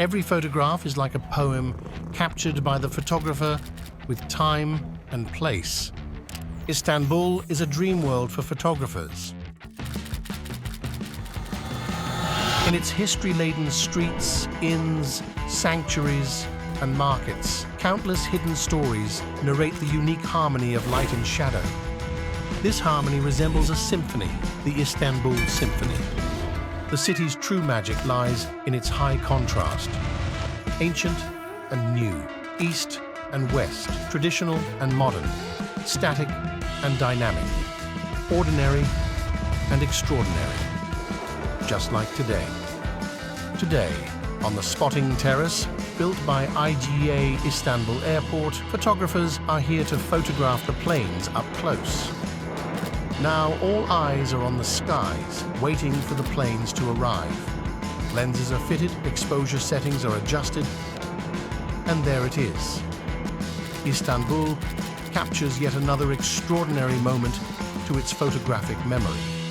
Every photograph is like a poem captured by the photographer with time and place. Istanbul is a dream world for photographers. In its history-laden streets, inns, sanctuaries, and markets, countless hidden stories narrate the unique harmony of light and shadow. This harmony resembles a symphony, the Istanbul Symphony. The city's true magic lies in its high contrast. Ancient and new, east and west, traditional and modern, static and dynamic, ordinary and extraordinary, just like today. Today, on the spotting terrace, built by IGA Istanbul Airport, photographers are here to photograph the planes up close. Now all eyes are on the skies, waiting for the planes to arrive. Lenses are fitted, exposure settings are adjusted, and there it is. Istanbul captures yet another extraordinary moment to its photographic memory.